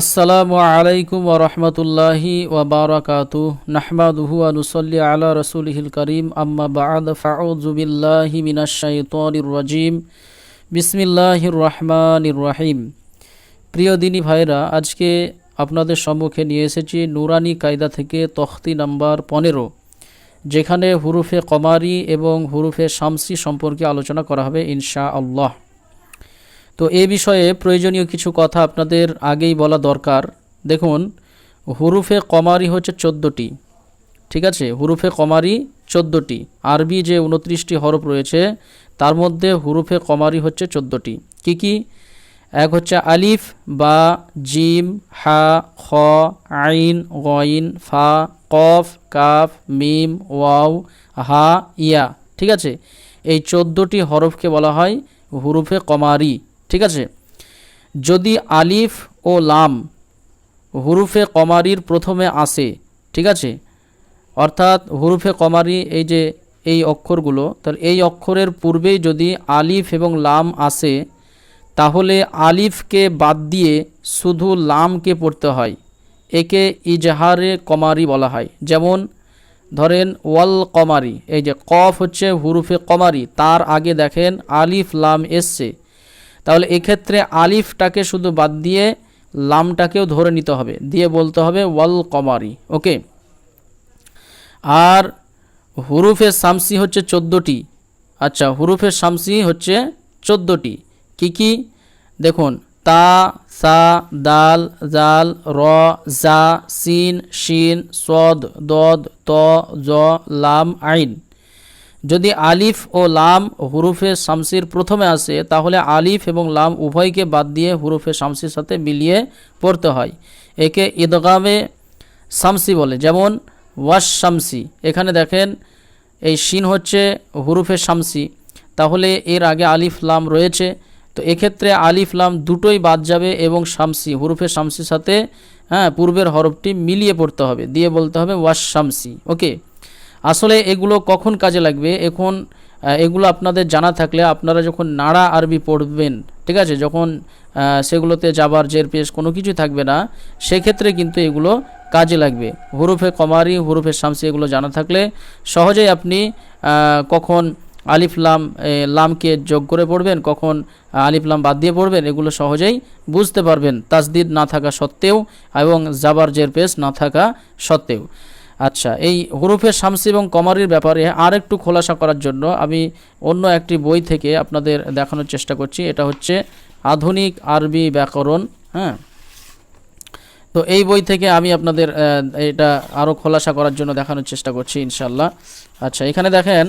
আসসালামু আলাইকুম ওরহমতুল্লাহি ওবরাকাতু নাহমাদুহু আনুসল্লি আলা রসুলহিল করিম। আম্মা বাদ ফাউজুবিল্লাহি মিনাশাইতানির রাজিম। বিসমিল্লাহির রহমানির রহিম। প্রিয় দিনী ভাইরা আজকে আপনাদের সম্মুখে নিয়ে এসেছি নুরানি কায়দা থেকে তখতি নাম্বার পনেরো, যেখানে হুরুফে কমারি এবং হুরুফে শামসি সম্পর্কে আলোচনা করা হবে ইনশা আল্লাহ তো এ বিষয়ে প্রয়োজনীয় কিছু কথা আপনাদের আগেই বলা দরকার। দেখুন, হুরুফে কমারি হচ্ছে চোদ্দোটি। ঠিক আছে? হুরুফে কমারি চোদ্দোটি। আরবি যে উনত্রিশটি হরফ রয়েছে, তার মধ্যে হুরুফে কমারি হচ্ছে চোদ্দোটি। কি কি? এক হচ্ছে আলিফ, বা, জিম, হা, খ, আইন গইন ফা, কফ, কাফ, মিম, ওয়াও, হা, ইয়া। ঠিক আছে? এই চোদ্দোটি হরফকে বলা হয় হুরুফে কমারি। ঠিক আছে? যদি আলিফ ও লাম হুরুফে কমারির প্রথমে আসে, ঠিক আছে? অর্থাৎ হুরুফে কমারি এই যে, এই অক্ষরগুলো, তাহলে এই অক্ষরের পূর্বেই যদি আলিফ এবং লাম আসে, তাহলে আলিফকে বাদ দিয়ে শুধু লামকে পড়তে হয়। একে ইজহারে কমারি বলা হয়। যেমন, ধরেন, ওয়াল কমারি, এই যে কফ হচ্ছে হুরুফে কমারি, তার আগে দেখেন আলিফ লাম এসছে। তাহলে এক্ষেত্রে আলিফটাকে শুধু বাদ দিয়ে লামটাকেও ধরে নিতে হবে। দিয়ে বলতে হবে ওয়াল কমারি, ওকে? আর হুরুফে শামসি হচ্ছে চোদ্দোটি। আচ্ছা হুরুফে শামসি হচ্ছে চোদ্দোটি। কি কি? দেখুন, তা, সা, দাল, জাল, র, জা, সিন, শিন, সদ, দদ, ত, জ, লাম, আইন। যদি আলিফ ও লাম হুরুফে শামসির প্রথমে আসে, তাহলে আলিফ এবং লাম উভয়কে বাদ দিয়ে হুরুফে শামসির সাথে মিলিয়ে পড়তে হয়। একে ঈদগামে শামসি বলে, যেমন ওয়াশ শামসি। এখানে দেখেন, এই শিন হচ্ছে হুরুফে শামসি। তাহলে এর আগে আলিফ, লাম রয়েছে। তো এক্ষেত্রে আলিফ, লাম দুটোই বাদ যাবে এবং শামসি, হুরুফে শামসির সাথে হ্যাঁ পূর্বের হরফটি মিলিয়ে পড়তে হবে। দিয়ে বলতে হবে ওয়াশ শামসি। ওকে? আসলে এগুলো কখন কাজে লাগবে? এখন এগুলো আপনাদের জানা থাকলে আপনারা যখন নাড়া আরবি পড়বেন, ঠিক আছে? যখন সেগুলোতে যাবার জের পেশ কোনো কিছু থাকবে না, সেক্ষেত্রে কিন্তু এগুলো কাজে লাগবে। হুরুফে কমারি, হুরুফে শামসি এগুলো জানা থাকলে সহজেই আপনি কখন আলিফ লাম লামকে যোগ করে পড়বেন, কখন আলিফ লাম বাদ দিয়ে পড়বেন, এগুলো সহজেই বুঝতে পারবেন। তাজদিদ না থাকা সত্ত্বেও এবং জাবার জের পেশ না থাকা সত্ত্বেও। আচ্ছা এই হরুফে শামসি এবং কমারির ব্যাপারে আর একটু খোলাসা করার জন্য আমি অন্য একটি বই থেকে আপনাদের দেখানোর চেষ্টা করছি। এটা হচ্ছে আধুনিক আরবি ব্যাকরণ হ্যাঁ? তো এই বই থেকে আমি আপনাদের এটা আরও খোলাসা করার জন্য দেখানোর চেষ্টা করছি ইনশাল্লাহ আচ্ছা এখানে দেখেন,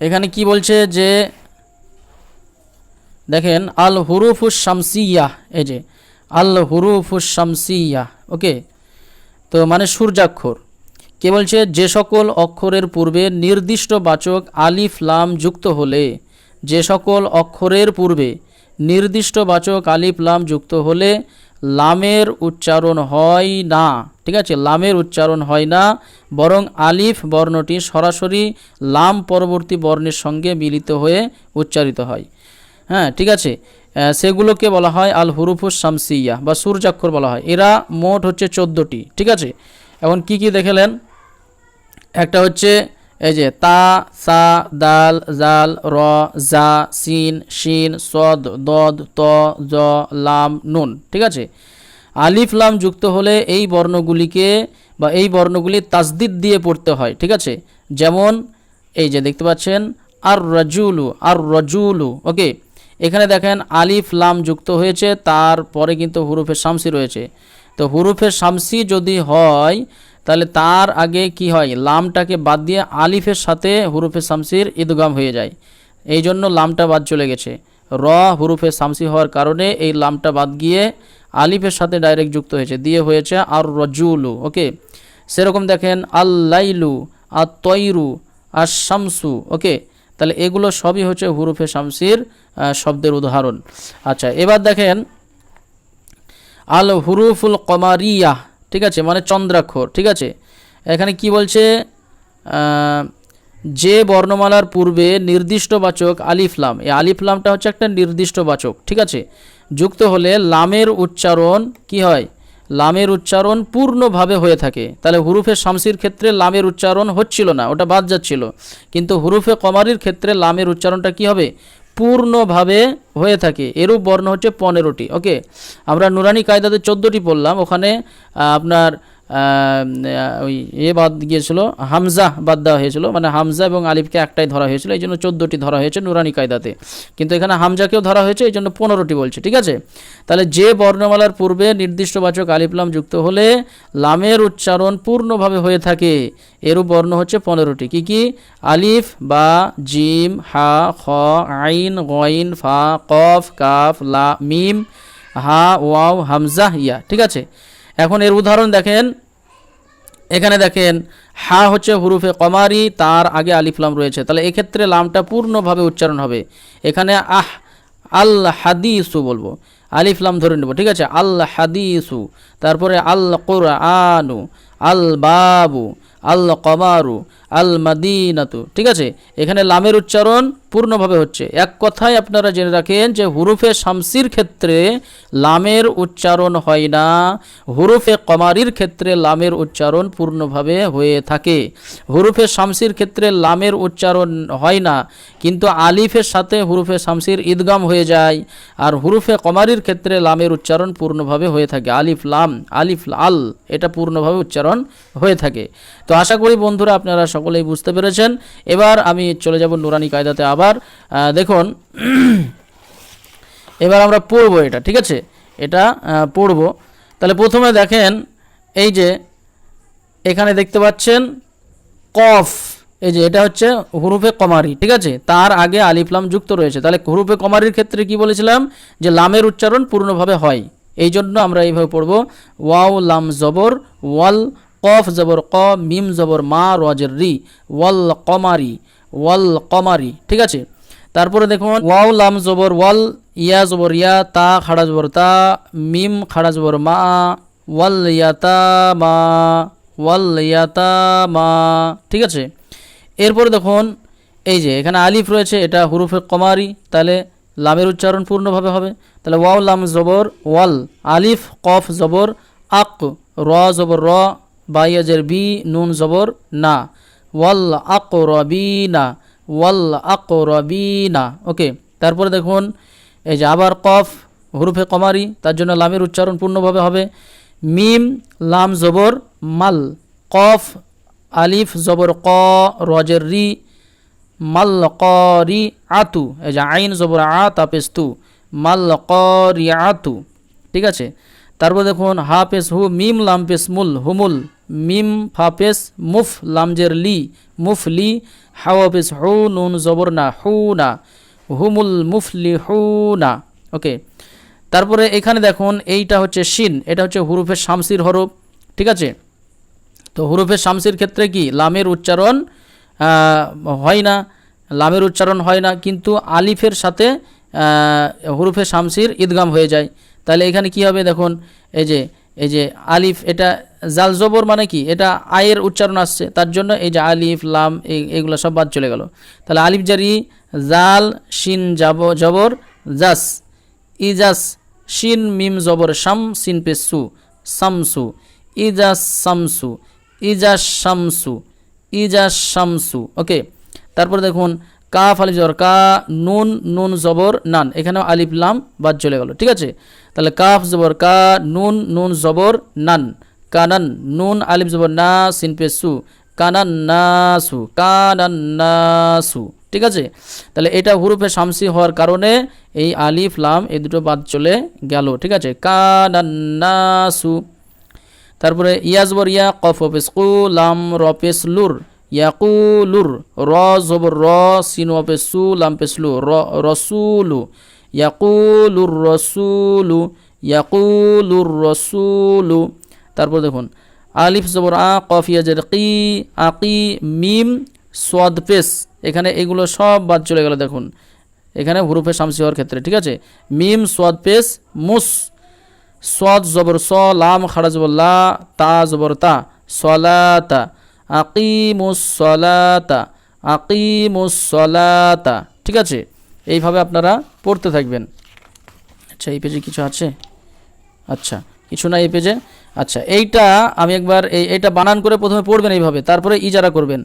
এখানে কি বলছে যে, দেখেন, আল হুরুফুস শামসিয়া, এই যে, আল হুরুফুস শামসিয়া, ওকে? তো মানে সূর্যাক্ষর। কে বলছে, যে সকল অক্ষরের পূর্বে নির্দিষ্ট বাচক আলিফ লাম যুক্ত হলে, যে সকল অক্ষরের পূর্বে নির্দিষ্ট বাচক আলিফ লাম যুক্ত হলে, লামের উচ্চারণ হয় না। ঠিক আছে, লামের উচ্চারণ হয় না, বরং আলিফ বর্ণটি সরাসরি লাম পরবর্তী বর্ণের সঙ্গে মিলিত হয়ে উচ্চারিত হয়। হ্যাঁ ঠিক আছে। সেগুলোকে বলা হয় আল হুরুফুস শামসিয়া বা সূর্যাক্ষর বলা হয়। এরা মোট হচ্ছে চোদ্দোটি, ঠিক আছে? এখন কি কি দেখেলেন? একটা হচ্ছে এই যে তা, সা, দাল, জাল, র, জা, সিন, শিন, সদ, দদ, ত, জ, লাম, নুন, ঠিক আছে? আলিফ, লাম যুক্ত হলে এই বর্ণগুলিকে বা এই বর্ণগুলি তাসদিদ দিয়ে পড়তে হয়, ঠিক আছে? যেমন এই যে দেখতে পাচ্ছেন আর রজুলু আর রজুলু ওকে? এখানে দেখেন আলিফ লাম যুক্ত হয়েছে, তারপরে কিন্তু হুরুফে শামসি রয়েছে। তো হুরুফে শামসি যদি হয়, তাহলে তার আগে কি হয়? লামটাকে বাদ দিয়ে আলিফের সাথে হুরুফে শামসির ঈদগাম হয়ে যায়। এই জন্য লামটা বাদ চলে গেছে। র হুরুফে শামসি হওয়ার কারণে এই লামটা বাদ গিয়ে আলিফের সাথে ডাইরেক্ট যুক্ত হয়েছে। দিয়ে হয়েছে আর রজুলু ওকে? সেরকম দেখেন আল্লাইলু আর তৈরু আর শামসু ওকে? তাহলে এগুলো সবই হচ্ছে হুরুফে শামসির শব্দের উদাহরণ। আচ্ছা এবার দেখেন আল হুরুফুল কমারিয়া, ঠিক আছে মানে চন্দ্রাক্ষর, ঠিক আছে? এখানে কি বলছে? যে বর্ণমালার পূর্বে নির্দিষ্ট বাচক আলিফলাম এই আলিফলামটা হচ্ছে একটা নির্দিষ্ট বাচক ঠিক আছে? যুক্ত হলে লামের উচ্চারণ কি হয়? লামের উচ্চারণ পূর্ণভাবে হয়ে থাকে। তাহলে হুরুফে শামসির ক্ষেত্রে লামের উচ্চারণ হচ্ছিল না, ওটা বাদ যাচ্ছিল। কিন্তু হুরুফে কমারির ক্ষেত্রে লামের উচ্চারণটা কি হবে? পূর্ণভাবে হয়ে থাকে। এরূপ বর্ণ হচ্ছে পনেরোটি। ওকে? আমরা নুরানি কায়দাতে চোদ্দোটি পড়লাম। ওখানে আপনার ওই এ বাদ গিয়েছিল, হামজা বাদ দেওয়া হয়েছিল মানে হামজা এবং আলিফকে একটাই ধরা হয়েছিল, এই জন্য চোদ্দোটি ধরা হয়েছে নুরানি কায়দাতে। কিন্তু এখানে হামজাকেও ধরা হয়েছে, এই জন্য পনেরোটি বলছে, ঠিক আছে? তাহলে যে বর্ণমালার পূর্বে নির্দিষ্টবাচক আলিফলাম যুক্ত হলে লামের উচ্চারণ পূর্ণভাবে হয়ে থাকে। এরূপ বর্ণ হচ্ছে পনেরোটি। কি কি? আলিফ, বা, জিম, হা, খ, আইন গইন ফা, কফ, কাফ, লা, মিম, হা, ওয়াও, হামজা, ইয়া, ঠিক আছে? এখন এর উদাহরণ দেখেন। এখানে দেখেন, হা হচ্ছে হুরুফে কমারি, তার আগে আলিফলাম রয়েছে। তাহলে এক্ষেত্রে লামটা পূর্ণভাবে উচ্চারণ হবে। এখানে আহ, আল হাদিসু বলব। আলিফলাম ধরে নেব, ঠিক আছে? আল হাদিসু, তারপরে আল কোরআনু, আল বাবু, আল কমারু আল মাদিনাতু ঠিক আছে? এখানে লামের উচ্চারণ পূর্ণভাবে হচ্ছে। এক কথায় আপনারা জেনে রাখেন যে হুরুফে শামসির ক্ষেত্রে লামের উচ্চারণ হয় না। হুরুফে কমারির ক্ষেত্রে লামের উচ্চারণ পূর্ণভাবে হয়ে থাকে। হুরুফে শামসির ক্ষেত্রে লামের উচ্চারণ হয় না। কিন্তু আলিফের সাথে হুরুফে শামসির ঈদগাম হয়ে যায়। আর হুরুফে কমারির ক্ষেত্রে লামের উচ্চারণ পূর্ণভাবে হয়ে থাকে। আলিফ, লাম, আলিফ, আল, এটা পূর্ণভাবে উচ্চারণ হয়ে থাকে। তো আশা করি বন্ধুরা আপনারা সকলেই বুঝতে পেরেছেন। এবার আমি চলে যাব নুরানি কায়দাতে আবার। দেখুন, এবার আমরা পড়ব এটা, ঠিক আছে? এটা পড়ব। তাহলে প্রথমে দেখেন, এই যে এখানে দেখতে পাচ্ছেন কফ, এই যে এটা হচ্ছে হুরুফে কমারি, ঠিক আছে? তার আগে আলিফলাম যুক্ত রয়েছে। তাহলে হুরুফে কমারির ক্ষেত্রে কি বলেছিলাম? যে লামের উচ্চারণ পূর্ণভাবে হয়। এই জন্য আমরা এইভাবে পড়ব। ওয়াও লাম জবর, ওয়াল কফ জবর ক মিম জবর মা, রজের রি, ওয়াল কমারি ওয়াল কমারি, ঠিক আছে? তারপরে দেখুন, ওয়াও, লাম জবর ওয়াল, ইয়া জবর ইয়া, তা, খাড়া জবর তা, মিম, খাড়া জবর মা, ওয়াল ইয়াতা মা, ওয়াল ইয়াতা মা, ঠিক আছে? এরপরে দেখুন, এই যে, এখানে আলিফ রয়েছে, এটা হুরুফে কমারি, তাহলে লামের উচ্চারণ পূর্ণভাবে হবে। তাহলে ওয়াও, লাম জবর ওয়াল, আলিফ, কফ জবর আক, র জবর র বাইয়াজের বি, নুন জবর, না। ওয়াল আক রবিনা ওয়াল আক রবিনা ওকে, তারপরে দেখুন, এই যে আবার কফ, হুরুফে কমারি, তার জন্য লামের উচ্চারণ পূর্ণভাবে হবে। মিম, লাম জবর, মাল। কফ, আলিফ জবর, ক, রজের রি। মাল রি আতু এই যে আইন জবর আ তাপেস তু মাল রি আতু ঠিক আছে? তারপর দেখুন হা পেস হু, মিম লাম পেস মুল, হুমুল, মিম ফা পেস মুফ লামজের লি, মুফ লি, হাওয়া পেস হু, নুন জবর না, হু না, হুমুল মুফলি হু না ওকে তারপরে এখানে দেখুন, এইটা হচ্ছে শিন, এটা হচ্ছে হুরুফের শামসির হরফ, ঠিক আছে? তো হুরুফে শামসির ক্ষেত্রে কি? লামের উচ্চারণ হয় না, লামের উচ্চারণ হয় না, কিন্তু আলিফের সাথে হুরুফে শামসির ঈদগাম হয়ে যায়। তাহলে এখানে কি হবে দেখুন, এই যে এই যে আলিফ, এটা জাল জবর মানে কি? এটা আয়ের উচ্চারণ আসছে, তার জন্য এই যে আলিফ, লাম এগুলো সব বাদ চলে গেল। তাহলে আলিফ জারি, জাল, শিন যাব জবর, জাস, ইজাস, শিন, মিম, জবর, শাম, সিন পেসু সামসু, ইজাস শামসু ইজাস শামসু ইজাস, শামসু, ওকে? তারপর দেখুন কাফ আলিফ জবর, কা, নুন নুন জবর, নান। এখানেও আলিফ, লাম, বাদ চলে গেল, ঠিক আছে? তাহলে কাফ জবর, কা, নুন নুন জবর, নান। কানান নুন আলিফ জবর, না, সিন সু। কানান নাসু কানান নাসু ঠিক আছে? তাহলে এটা হুরুফে শামসি হওয়ার কারণে এই আলিফ, লাম এই দুটো বাদ চলে গেল, ঠিক আছে? কানান নাসু তারপরে ইয়াজবর ইয়া, কফ, অফিস, কু, লাম রপেস লুর। ইয়াকুলুর র জবর র সিন অফিস সু লাম পেসলু র রসুলু ইয়াকুলুর রসুলু ইয়াকুলুর রসুলু তারপর দেখুন আলিফ জবর আ কফ ইয়াজের কি আকি মিম সোয়াদ পেস এখানে এগুলো সব বাদ চলে গেল দেখুন এখানে হুরুফে শামসি হওয়ার ক্ষেত্রে ঠিক আছে মিম সোয়াদ পেস মুস সোয়াদ জবর স লাম লা তা জবর তা সলাতা আকিমুস সলাতা আকিমুস সলাতা ঠিক আছে? এইভাবে আপনারা পড়তে থাকবেন। আচ্ছা এই পেজে কিছু আছে? আচ্ছা কিছু না এই পেজে? আচ্ছা এইটা আমি একবার এই, এইটা বানান করে প্রথমে পড়বেন এইভাবে, তারপরে ইজারা করবেন।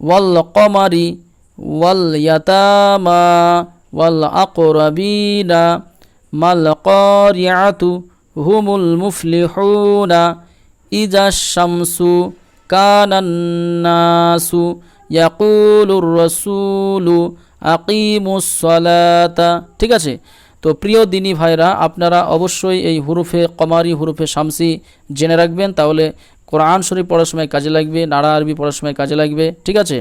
ওয়াল কমারি ওয়াল ইয়াতামা ওয়াল আকরাবিনা মাল করিয়াতু হুমুল মুফলিহুনা ইজা শামসু ইয়াকুলুর রাসূলু আকিমুস সালাতা। ঠিক আছে? তো প্রিয় দিনী ভাইরা, আপনারা অবশ্যই এই হুরুফে কমারি, হুরুফে শামসি জেনে রাখবেন, তাহলে কোরআন শরীফ পড়ার সময় কাজে লাগবে, নাড়া আরবি পড়ার সময় কাজে লাগবে, ঠিক আছে?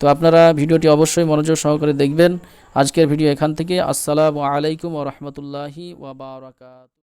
তো আপনারা ভিডিওটি অবশ্যই মনোযোগ সহকারে দেখবেন। আজকের ভিডিও এখান থেকে। আসসালামু আলাইকুম ওয়া রাহমাতুল্লাহি ওয়া বারাকাতুহু।